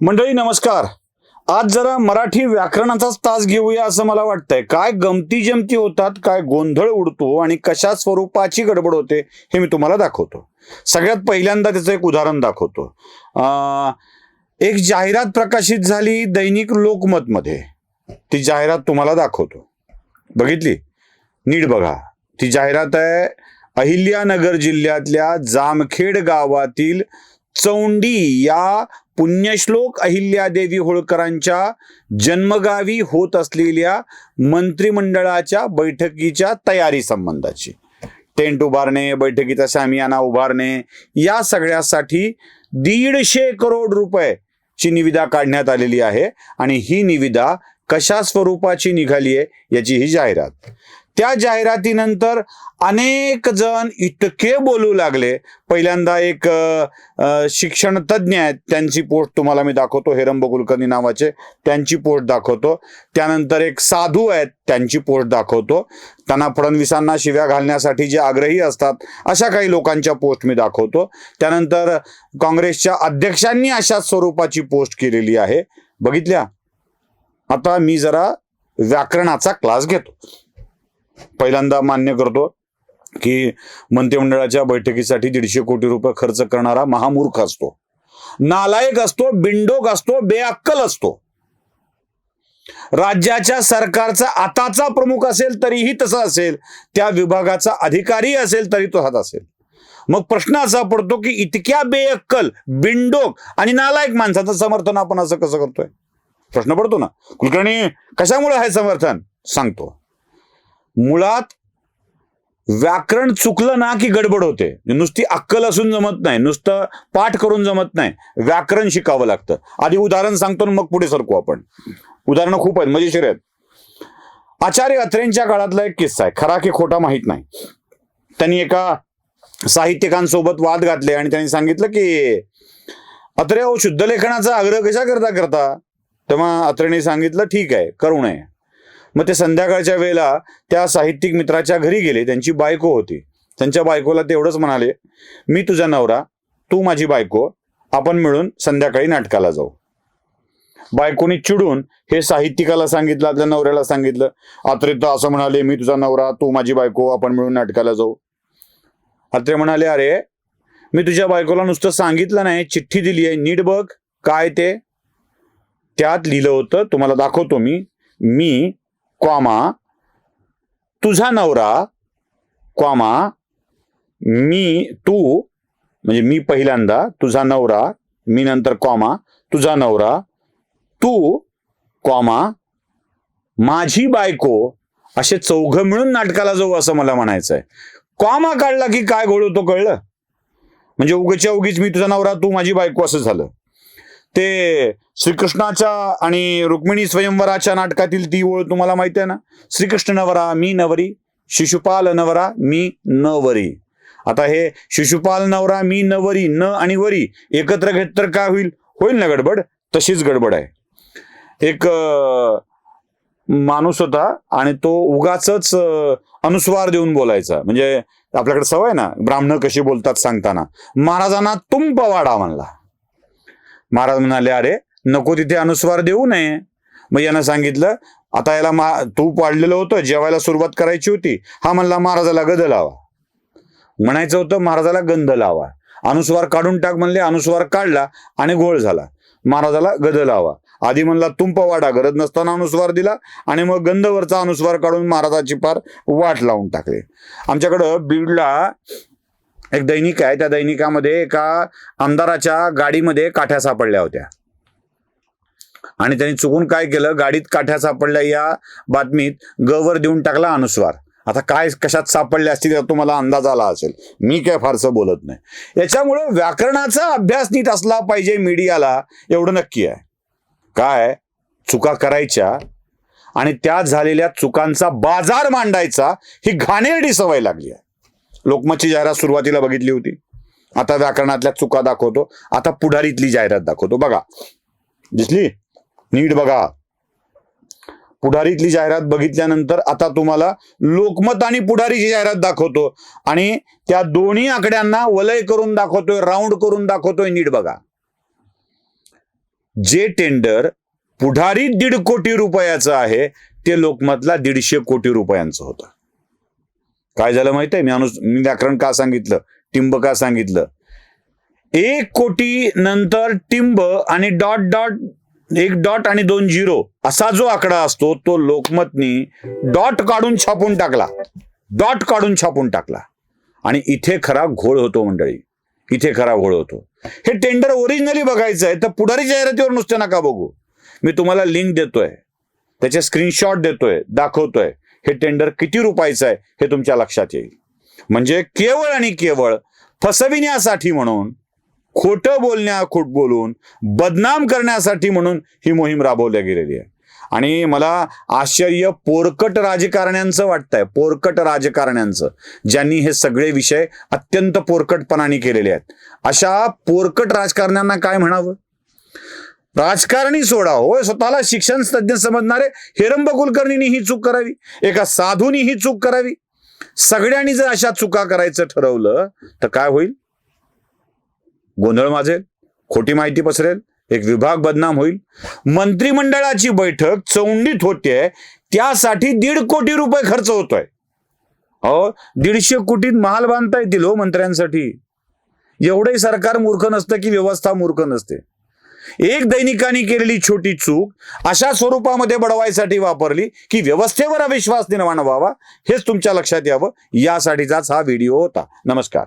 मंडळी नमस्कार. आज जरा मराठी व्याकरणाचाच तास घेऊया असं मला वाटतंय. काय गमती जमती होतात काय गोंधळ उडतो आणि कशा स्वरूपाची गडबड होते हे मी तुम्हाला दाखवतो. सगळ्यात पहिल्यांदा त्याचं एक उदाहरण दाखवतो. अं, एक जाहिरात प्रकाशित झाली दैनिक लोकमतमध्ये. ती जाहिरात तुम्हाला दाखवतो. बघितली? नीट बघा. ती जाहिरात आहे अहिल्यानगर जिल्ह्यातल्या जामखेड गावातील चौंडी या पुण्यश्लोक अहिल्यादेवी होळकरांच्या जन्मगावी होत असलेल्या मंत्रिमंडळाच्या बैठकीच्या तयारी संबंधाची. टेंट उभारणे बैठकीचा शामियाना उभारणे या सगळ्यासाठी दीडशे करोड रुपये ची निविदा काढण्यात आलेली आहे आणि ही निविदा कशा स्वरूपाची निघाली आहे याची ही जाहिरात. त्या जाहिरातीनंतर अनेक जण इतके बोलू लागले. पहिल्यांदा एक शिक्षण तज्ज्ञ आहेत त्यांची पोस्ट तुम्हाला मी दाखवतो हेरंब कुलकर्णी नावाचे त्यांची पोस्ट दाखवतो. त्यानंतर एक साधू आहेत त्यांची पोस्ट दाखवतो. त्यांना फडणवीसांना शिव्या घालण्यासाठी जे आग्रही असतात अशा काही लोकांच्या पोस्ट मी दाखवतो. त्यानंतर काँग्रेसच्या अध्यक्षांनी अशा स्वरूपाची पोस्ट केलेली आहे. बघितल्या? आता मी जरा व्याकरणाचा क्लास घेतो. पहिल्यांदा मान्य करतो की मंत्रिमंडळाच्या बैठकीसाठी दीडशे कोटी रुपये खर्च करणारा महामूर्ख असतो. नालायक असतो बिंडोक असतो बेअक्कल असतो. राज्याच्या सरकारचा आताचा प्रमुख असेल तरीही तसा असेल. त्या विभागाचा अधिकारी असेल तरी तो हात असेल. मग प्रश्न असा पडतो की इतक्या बेअक्कल बिंडोक आणि नालायक माणसाचं समर्थन आपण असं कसं करतोय? प्रश्न पडतो ना. कुलकर्णी कशामुळे आहे समर्थन? सांगतो. मुळात व्याकरण चुकलं ना की गडबड होते. नुसती अक्कल असून जमत नाही नुसतं पाठ करून जमत नाही. व्याकरण शिकावं लागतं. आधी उदाहरण सांगतो मग पुढे सरकू आपण. उदाहरणं खूप आहेत मजेशीर आहेत. आचार्य अत्रेंच्या काळातला एक किस्सा आहे खरा की खोटा माहीत नाही. त्यांनी एका साहित्यिकांसोबत वाद घातले आणि त्यांनी सांगितलं की अत्रे हो शुद्ध लेखनाचा आग्रह कशा करता करता? तेव्हा अत्रेने सांगितलं ठीक आहे करू नये. मग ते संध्याकाळच्या वेळेला त्या साहित्यिक मित्राच्या घरी गेले. त्यांची बायको होती. त्यांच्या बायकोला तेवढंच म्हणाले मी तुझा नवरा तू माझी बायको आपण मिळून संध्याकाळी नाटकाला जाऊ. बायकोनी चिडून हे साहित्यिकाला सांगितलं आपल्या नवऱ्याला सांगितलं अत्रे तर असं म्हणाले मी तुझा नवरा तू माझी बायको आपण मिळून नाटकाला जाऊ. अत्रे म्हणाले अरे मी तुझ्या बायकोला नुसतं सांगितलं नाही चिठ्ठी दिली आहे नीट बघ काय ते. त्यात लिहिलं होतं तुम्हाला दाखवतो मी मी क्वामा तुझा नवरा क्वामा मी तू म्हणजे मी पहिल्यांदा तुझा नवरा मी नंतर क्वामा तुझा नवरा तू क्वामा माझी बायको असे चौघ मिळून नाटकाला जाऊ असं मला म्हणायचं आहे क्वामा काढला की काय घोळ होतो कळलं? म्हणजे उगच्या उगीच मी तुझा नवरा तू माझी बायको असं झालं. ते श्रीकृष्णाच्या आणि रुक्मिणी स्वयंवराच्या नाटकातील ती ओळ तुम्हाला माहिती आहे ना? श्रीकृष्ण नवरा मी नवरी शिशुपाल नवरा मी नवरी. आता हे शिशुपाल नवरा मी नवरी न आणि वरी एकत्र घेत तर काय होईल? होईल ना गडबड? तशीच गडबड आहे. एक माणूस होता आणि तो उगाच अनुस्वार देऊन बोलायचा. म्हणजे आपल्याकडे सवय ना? ब्राह्मण कशी बोलतात सांगताना. महाराजांना तुंप वाडा म्हणला. महाराज म्हणाले अरे नको तिथे अनुस्वार देऊ नये. मग यानं सांगितलं आता याला मा तूप वाढलेलं होतं जेवायला सुरुवात करायची होती. हा म्हणला महाराजाला गद लावा. म्हणायचं होतं महाराजाला गंध लावा. अनुस्वार काढून टाक म्हणले अनुस्वार काढला आणि गोळ झाला. महाराजाला गद लावा. आधी म्हणला तुंप वाडा गरज नसताना अनुस्वार दिला. आणि मग गंधवरचा अनुस्वार काढून महाराजाची फार वाट लावून टाकले. आमच्याकडं बीडला एक दैनिक आहे. त्या दैनिकामध्ये एका आमदाराच्या गाडीमध्ये काठ्या सापडल्या होत्या. आणि त्यांनी चुकून काय केलं? गाडीत काठ्या सापडल्या या बातमीत गवर देऊन टाकला अनुस्वार. आता काय कशात सापडले असतील याचा तुम्हाला अंदाज आला असेल. मी काय फारसं बोलत नाही. याच्यामुळे व्याकरणाचा अभ्यास नीट असला पाहिजे मीडियाला एवढं नक्की आहे. काय? चुका करायच्या आणि त्या झालेल्या चुकांचा बाजार मांडायचा ही घाणेरडी सवय लागली आहे. लोकमतची जाहिरात सुरुवातीला बघितली होती. आता व्याकरणातल्या चुका दाखवतो. आता पुढारीतली जाहिरात दाखवतो. बघा. दिसली? नीट बघा. पुढारीतली जाहिरात बघितल्यानंतर आता तुम्हाला लोकमत आणि पुढारीची जाहिरात दाखवतो. आणि त्या दोन्ही आकड्यांना वलय करून दाखवतोय राऊंड करून दाखवतोय. नीट बघा. जे टेंडर पुढारी दीड कोटी रुपयाचं आहे ते लोकमतला दीडशे कोटी रुपयांचं होतं. काय झालं माहिती आहे मी अनुस मी व्याकरण का सांगितलं? टिंब का सांगितलं? एक कोटी नंतर टिंब आणि डॉट डॉट एक डॉट आणि दोन झिरो असा जो आकडा असतो तो लोकमतनी डॉट काढून छापून टाकला. डॉट काढून छापून टाकला. आणि इथे खरा घोळ होतो मंडळी. इथे खरा घोळ होतो. हे टेंडर ओरिजिनली बघायचं आहे तर पुढारी जाहिरातीवर नुसते नका बघू. मी तुम्हाला लिंक देतोय. त्याचे स्क्रीनशॉट देतोय दाखवतोय. हे टेंडर किती रुपयाचं आहे हे तुमच्या लक्षात येईल. म्हणजे केवळ आणि केवळ फसविण्यासाठी म्हणून खोटं बोलण्या खोट बोलून बदनाम करण्यासाठी म्हणून ही मोहीम राबवल्या गेलेली आहे. आणि मला आश्चर्य पोरकट राजकारण्यांचं वाटतंय पोरकट राजकारण्यांचं ज्यांनी हे सगळे विषय अत्यंत पोरकटपणाने केलेले आहेत. अशा पोरकट राजकारण्यांना काय म्हणावं? राजकारणी सोडा. होय स्वतःला शिक्षण तज्ज्ञ समजणारे हेरंब कुलकर्णींनी ही चूक करावी. एका साधूनी ही चूक करावी. सगळ्यांनी जर अशा चुका करायचं ठरवलं तर काय होईल? गोंधळ माजेल खोटी माहिती पसरेल एक विभाग बदनाम होईल. मंत्रिमंडळाची बैठक चौंडीत होते त्यासाठी दीड कोटी रुपये खर्च होतोय. अहो दीडशे कोटीत महाल बांधता येतील हो मंत्र्यांसाठी. एवढंही सरकार मूर्ख नसतं की व्यवस्था मूर्ख नसते. एक दैनिकाने केलेली छोटी चूक अशा स्वरूपामध्ये बडवायसाठी वापरली की व्यवस्थेवर अविश्वास निर्माण व्हावा हेच तुमच्या लक्षात यावं. यासाठीचाच हा व्हिडिओ होता. नमस्कार.